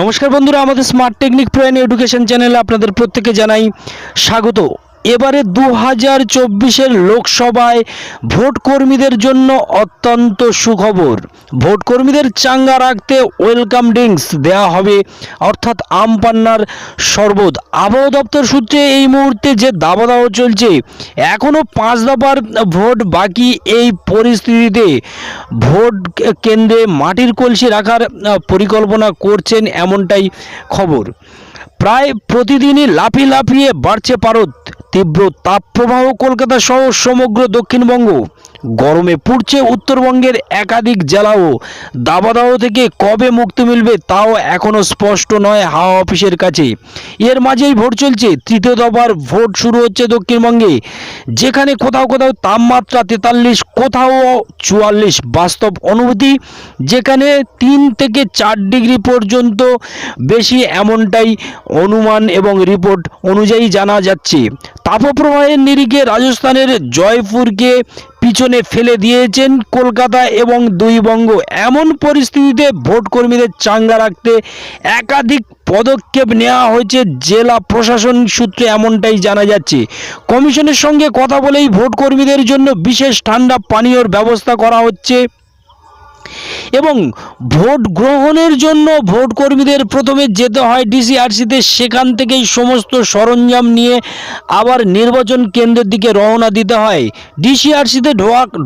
নমস্কার বন্ধুরা আমাদের স্মার্ট টেকনিক প্রয়ান এডুকেশন চ্যানেলে আপনাদের প্রত্যেকে জানাই স্বাগত। এবারে দু হাজার চব্বিশের লোকসভায় ভোটকর্মীদের জন্য অত্যন্ত সুখবর। ভোটকর্মীদের চাঙ্গা রাখতে ওয়েলকাম ড্রিঙ্কস দেওয়া হবে, অর্থাৎ আম পান্নার শরবত। আবহাওয়া দপ্তর সূত্রে এই মুহূর্তে যে দাবা দাওয়া চলছে এখনও পাঁচ দফার ভোট বাকি এই পরিস্থিতিতে। ভোট কেন্দ্রে মাটির কলসি রাখার পরিকল্পনা করছেন এমনটাই খবর। প্রায় প্রতিদিনই লাফি লাফিয়ে বাড়ছে পারদ। তীব্র তাপপ্রবাহ কলকাতা সহ সমগ্র দক্ষিণবঙ্গ। গরমে পুড়ছে উত্তরবঙ্গের একাধিক জেলাও। দাবাদাহ থেকে কবে মুক্তি মিলবে তাও এখনও স্পষ্ট নয় হাওয়া অফিসের কাছে। এর মাঝেই ভোট চলছে, তৃতীয় দফার ভোট শুরু হচ্ছে দক্ষিণবঙ্গে। যেখানে কোথাও কোথাও তাপমাত্রা তেতাল্লিশ, কোথাও চুয়াল্লিশ বাস্তব অনুভূতি। যেখানে তিন থেকে চার ডিগ্রি পর্যন্ত বেশি এমনটাই অনুমান এবং রিপোর্ট অনুযায়ী জানা যাচ্ছে। তাপপ্রবাহের নিরিখে রাজস্থানের জয়পুরকে পিছনে ফেলে দিয়েছেন কলকাতা এবং দুই বঙ্গ এমন পরিস্থিতিতে ভোটকর্মীদের চাঙ্গা রাখতে একাধিক পদক্ষেপ নেওয়া হয়েছে জেলা প্রশাসন সূত্রে, এমনটাই জানা যাচ্ছে। কমিশনের সঙ্গে কথা বলেই ভোটকর্মীদের জন্য বিশেষ ঠান্ডা পানীয়র ব্যবস্থা করা হচ্ছে। এবং ভোট গ্রহণের জন্য ভোট কর্মীদের প্রথমে যেতে হয় ডিসিআরসিতে। সেখান থেকেই সমস্ত সরঞ্জাম নিয়ে আবার নির্বাচন কেন্দ্রের দিকে রওনা দিতে হয়। ডিসিআরসিতে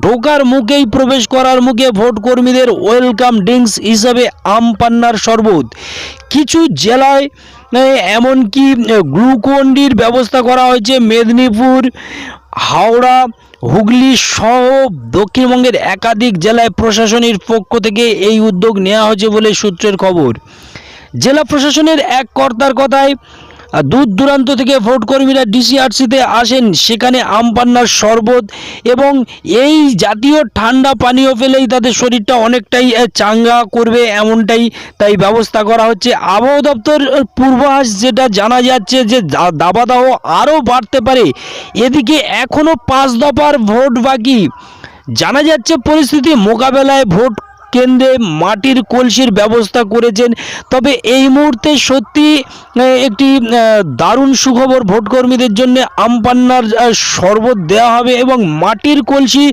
ঢোকার মুখেই প্রবেশ করার মুখে ভোট কর্মীদের ওয়েলকাম ড্রিঙ্কস হিসাবে আম পান্নার শরবত। কিছু জেলায় এমনকি গ্লুকন্ডির ব্যবস্থা করা হয়েছে। মেদিনীপুর, হাওড়া হুগলি সহ দক্ষিণবঙ্গের একাধিক জেলায় প্রশাসনের পক্ষ থেকে এই উদ্যোগ নেওয়া হয়েছে বলে সূত্রের খবর। জেলা প্রশাসনের এক কর্তার কথায় দূর দূরান্ত থেকে ভোট কর্মীরা ডিসিআরসিতে আসেন। সেখানে আম পান্নার শরবত এবং এই জাতীয় ঠান্ডা পানীয় পেলেই তাদের শরীরটা অনেকটাই চাঙ্গা করবে এমনটাই তাই ব্যবস্থা করা হচ্ছে। আবহাওয়া দপ্তর পূর্বাভাস যেটা জানা যাচ্ছে যে দাবাদাহ আরও বাড়তে পারে। এদিকে এখনও পাঁচ দফার ভোট বাকি। জানা যাচ্ছে পরিস্থিতি মোকাবেলায় ভোট কেন্দ্রে মাটির কলসির ব্যবস্থা করেছেন। তবে এই মুহূর্তে সত্যি একটি দারুণ সুখবর ভোটকর্মীদের জন্য আমপান্নার শরবত দেওয়া হবে এবং মাটির কলসি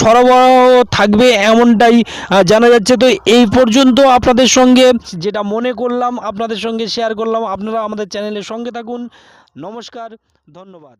সরবরাহ থাকবে এমনটাই জানা যাচ্ছে। তো এই পর্যন্ত আপনাদের সঙ্গে যেটা মনে করলাম, আপনাদের সঙ্গে শেয়ার করলাম। আপনারা আমাদের চ্যানেলের সঙ্গে থাকুন। নমস্কার, ধন্যবাদ।